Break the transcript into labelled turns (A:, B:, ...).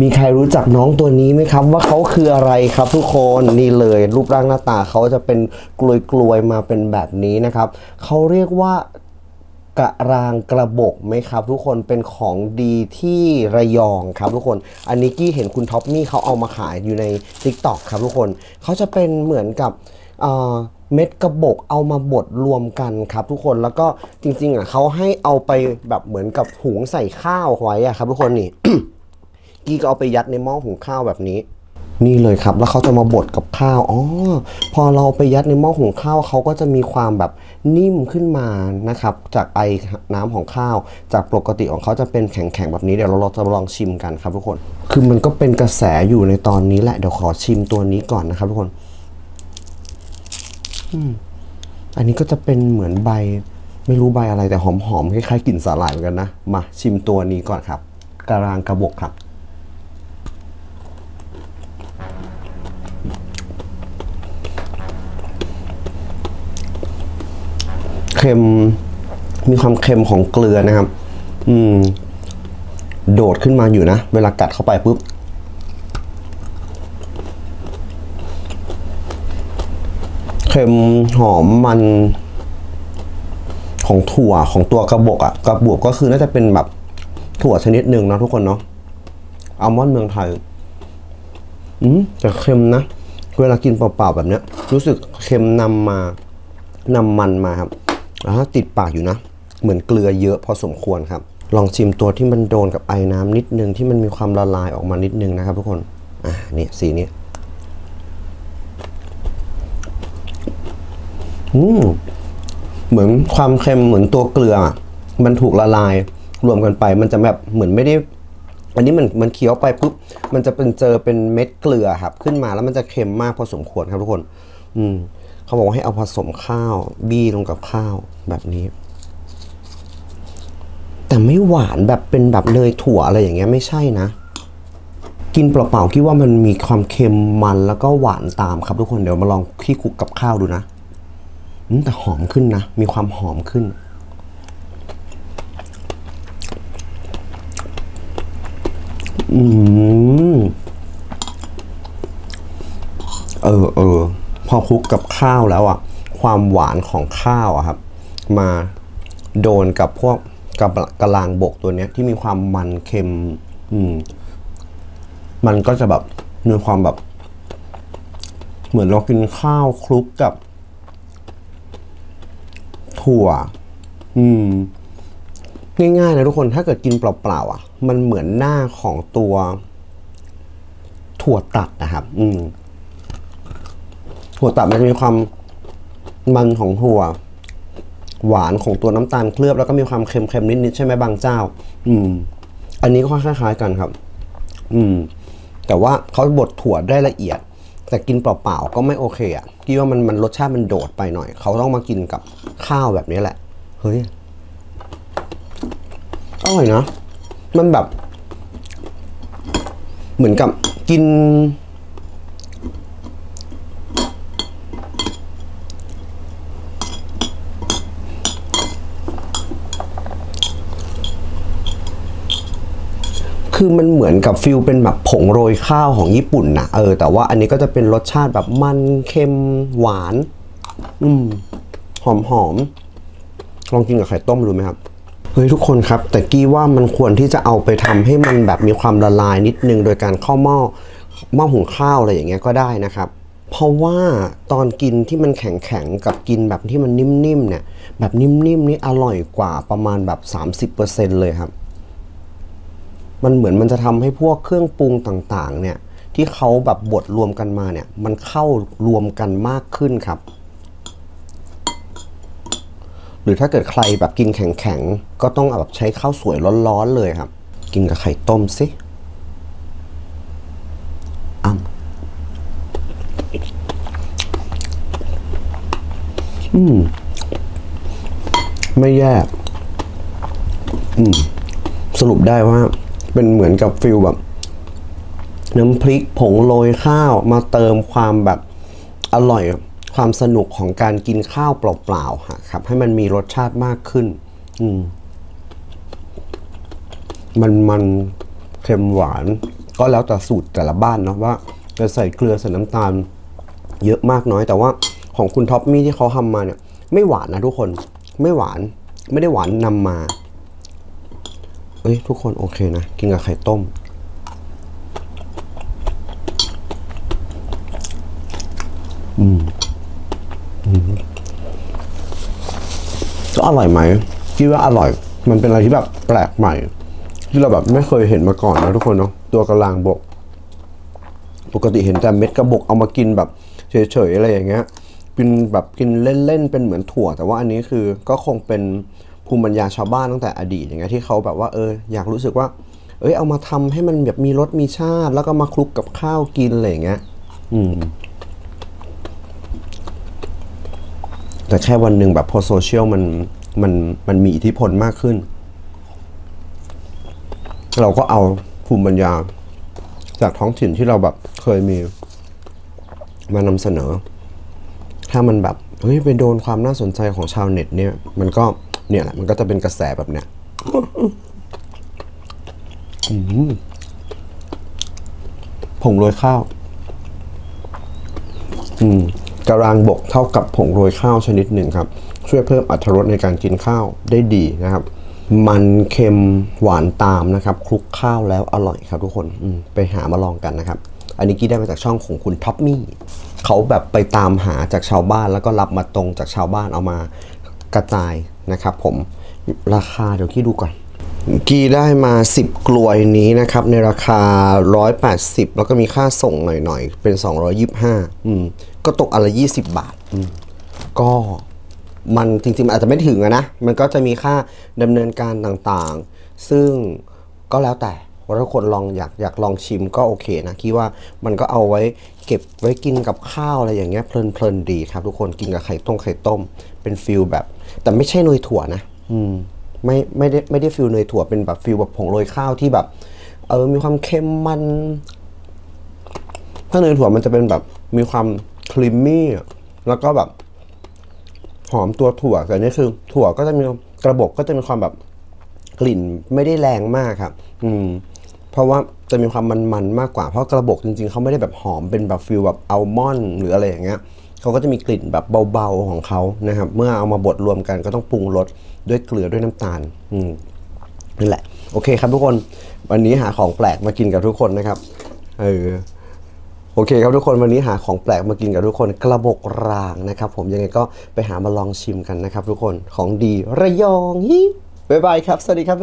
A: มีใครรู้จักน้องตัวนี้ไหมครับ ว่าเขาคืออะไรครับทุกคนนี่เลย รูปร่างหน้าตาเขาจะเป็นกลวยๆมาเป็นแบบนี้นะครับเขาเรียกว่ากระรางกระบอกไหมครับ ทุกคนเป็นของดีที่ระยองครับทุกคน อันนี้กี้เห็นคุณท็อปมี่เขาเอามาขายอยู่ใน t ิ k t o k ครับทุกคนเขาจะเป็นเหมือนกับเเม็ดกระบอกเอามาบดรวมกันครับทุกคนแล้วก็จริงๆอะเขาให้เอาไปแบบเหมือนกับหุงใส่ข้าวไว้อะครับทุกคนนี่ กี้ก็เอาไปยัดในหม้อหุงข้าวแบบนี้ นี่เลยครับ แล้วเขาจะมาบดกับข้าวอ๋อพอเราไปยัดในหม้อหุงข้าวเขาก็จะมีความแบบนิ่มขึ้นมานะครับ จากไอน้ำของข้าว จากปกติของเขาจะเป็นแข็งๆแบบนี้เดี๋ยวเราจะลองชิมกันครับทุกคน คือมันก็เป็นกระแสอยู่ในตอนนี้แหละเดี๋ยวขอชิมตัวนี้ก่อนนะครับ ทุกคนอันนี้ก็จะเป็นเหมือนใบ ไม่รู้ใบอะไรแต่หอมๆคล้ายๆกลิ่นสาหร่ายเหมือนกันนะ มาชิมตัวนี้ก่อนครับกระรางกระบอกครับ ค็ม มีความเค็มของเกลือนะครับ อืม โดดขึ้นมาอยู่นะ เวลากัดเข้าไปปุ๊บ เค็มหอมมัน ของถั่วของตัวกระบอกอะกระบวกก็คือน่าจะเป็นแบบถั่วชนิดหนึ่งนะทุกคนเนาะอัลมอนด์เมืองไทย อืมแต่เค็มนะ เวลากินเปล่าๆแบบเนี้ย รู้สึกเค็มนำมานำมันมาครับ แล้วติดปากอยู่นะ เหมือนเกลือเยอะพอสมควรครับ ลองชิมตัวที่มันโดนกับไอ้น้ำนิดนึงที่มันมีความละลายออกมานิดนึงนะครับ ทุกคน อะนี่สีนี้อืมเหมือนความเค็มเหมือนตัวเกลืออะมันถูกละลายรวมกันไป มันจะแบบเหมือนไม่ได้อันนี้มันมันเคี้ยวไปปุ๊บมันจะเป็นเจอเป็นเม็ดเกลือครับ ขึ้นมาแล้วมันจะเค็มมากพอสมควรครับทุกคน อืม เขาบอกว่าให้เอาผสมข้าว บี้ลงกับข้าวแบบนี้ แต่ไม่หวานแบบเป็นแบบเนยถั่วอะไรอย่างเงี้ยไม่ใช่นะ กินเปล่าๆคิดว่ามันมีความเค็มมันแล้วก็หวานตามครับทุกคนเดี๋ยวมาลองขี้คุกกับข้าวดูนะแต่หอมขึ้นนะ มีความหอมขึ้นอืมเออเออ อคลุกกับข้าวแล้วอะความหวานของข้าวอะครับ มาโดนกับพวกกระกระลางบกตัวเนี้ยที่มีความมันเค็ม อืม มันก็จะแบบมีความแบบ เหมือนเรากินข้าวคลุกกับ ถั่ว อืม ง่ายๆนะทุกคนถ้าเกิดกินเปล่าๆอะ มันเหมือนหน้าของตัว ถั่วตัดนะครับ อืม ถั่วตัดมันจะมีความมันของถั่ว หวานของตัวน้ำตาลเคลือบแล้วก็มีความเค็มๆนิดๆใช่ไหมบางเจ้า อืม อันนี้ก็คล้ายๆกันครับ อืม แต่ว่าเขาบดถั่วได้ละเอียด แต่กินเปล่าๆก็ไม่โอเคอะคิดว่ามันมันรสชาติมันโดดไปหน่อย เขาต้องมากินกับข้าวแบบนี้แหละ เฮ้ยอร่อยนะ มันแบบ เหมือนกับกิน คือมันเหมือนกับฟิลเป็นแบบผงโรยข้าวของญี่ปุ่นนะเออ แต่ว่าอันนี้ก็จะเป็นรสชาติแบบมันเค็มหวาน อืม หอมหอมลองกินกับไข่ต้มดูไหมครับเฮ้ยทุกคนครับ แต่กี้ว่ามันควรที่จะเอาไปทำให้มันแบบมีความละลายนิดนึง โดยการเข้าหม้อหม้อหุงข้าวอะไรอย่างเงี้ยก็ได้นะครับ เพราะว่าตอนกินที่มันแข็งๆกับกินแบบที่มันนิ่มๆเนี่ย แบบนิ่มๆนี่อร่อยกว่าประมาณแบบ 30%เลยครับ มันเหมือนมันจะทำให้พวกเครื่องปรุงต่างๆ เนี่ยที่เขาแบบบดรวมกันมาเนี่ยมันเข้ารวมกันมากขึ้นครับ หรือถ้าเกิดใครแบบกินแข็งๆ ก็ต้องแบบใช้ข้าวสวยร้อนๆเลยครับ กินกับไข่ต้มสิอ้ำอืม ไม่แย่อืม สรุปได้ว่า เป็นเหมือนกับฟิลแบบ น้ำพริกผงโรยข้าวมาเติมความแบบอร่อยความสนุกของการกินข้าวเปล่าๆครับ ให้มันมีรสชาติมากขึ้น อืมมันมันเค็มหวาน ก็แล้วแต่สูตรแต่ละบ้านเนาะว่าจะใส่เกลือใส่น้ำตาล เยอะมากน้อยแต่ว่าของคุณท็อปมี่ที่เขาทำมาเนี่ย ไม่หวานนะทุกคน ไม่หวานไม่ได้หวานนำมา เอ้ยทุกคนโอเคนะ กินกับไข่ต้มก็อร่อยไหมคิดว่าอร่อย มันเป็นอะไรที่แบบแปลกใหม่ ที่เราแบบไม่เคยเห็นมาก่อนนะทุกคนเนาะตัวกระลางบก ปกติเห็นแต่เม็ดกระบอกเอามากินแบบเฉยๆอะไรอย่างเงี้ยกินแบบกินเล่นๆเป็นเหมือนถั่ว แต่ว่าอันนี้คือก็คงเป็น ภูมิปัญญาชาวบ้านตั้งแต่อดีตอย่างเงี้ยที่เขาแบบว่าเอออยากรู้สึกว่า เอ้ยเอามาทำให้มันแบบมีรสมีชาติ แล้วก็มาคลุกกับข้าวกินอะไรอย่างเงี้ยอืมแต่แค่วันหนึ่งแบบพอโซเชียลมันมันมันมีอิทธิพลมากขึ้น เราก็เอาภูมิปัญญา จากท้องถิ่นที่เราแบบเคยมีมานำเสนอ ถ้ามันแบบเฮ้ยไปโดนความน่าสนใจของชาวเน็ตเนี่ย มันก็ เนี่ยแหละมันก็จะเป็นกระแสแบบเนี้ยผงโรยข้าว อืมกระรางบกเท่ากับผงโรยข้าวชนิดหนึ่งครับ ช่วยเพิ่มอรรถรสในการกินข้าวได้ดีนะครับ มันเค็มหวานตามนะครับคลุกข้าวแล้วอร่อยครับทุกคนไปหามาลองกันนะครับ อันนี้กี้ได้มาจากช่องของคุณท็อปมี่เขาแบบไปตามหาจากชาวบ้านแล้วก็รับมาตรงจากชาวบ้านเอามากระจาย นะครับผมราคาเดี๋ยวกี้ดูก่อนกีได้มา 10 กลวยนี้นะครับ ในราคา 180 แล้วก็มีค่าส่งหน่อยๆ เป็น 225อืมก็ตกอนละไร20 บาทอืมก็มันจริงๆ อาจจะไม่ถึงอะนะ มันก็จะมีค่าดำเนินการต่างๆ ซึ่งก็แล้วแต่ ว่าถ้าคนลองอยากอยากลองชิมก็โอเคนะคิดว่ามันก็เอาไว้เก็บไว้กินกับข้าวอะไรอย่างเงี้ยเพลินๆดีครับ ทุกคนกินกับไข่ต้มไข่ต้ม เป็นฟิลแบบ แต่ไม่ใช่เนยถั่วนะ อืมไม่ไม่ได้ไม่ได้ฟิลเนยถั่วเป็นแบบฟิลแบบผงโรยข้าวที่แบบเออมีความเค็มมัน ถ้าเนยถั่วมันจะเป็นแบบมีความครีมมี่อะแล้วก็แบบหอมตัวถั่วแต่นี่คือ ถั่วก็จะมีกระบอกก็จะมีความแบบกลิ่นไม่ได้แรงมากครับ อืม เพราะว่าจะมีความมันๆมากกว่า เพราะกระบอกจริงๆเขาไม่ได้แบบหอมเป็นแบบฟิลแบบอัลมอนด์หรืออะไรอย่างเงี้ยเขาก็จะมีกลิ่นแบบเบาๆของเขานะครับ เมื่อเอามาบดรวมกันก็ต้องปรุงรสด้วยเกลือด้วยน้ำตาลอืมนั่นแหละ โอเคครับทุกคน วันนี้หาของแปลกมากินกับทุกคนนะครับ เออโอเคครับทุกคนวันนี้หาของแปลกมากินกับทุกคนกระบอกรางนะครับ ผมยังไงก็ไปหามาลองชิมกันนะครับ ทุกคนของดีระยองฮิบ๊ายบายครับ สวัสดีครับทุกคน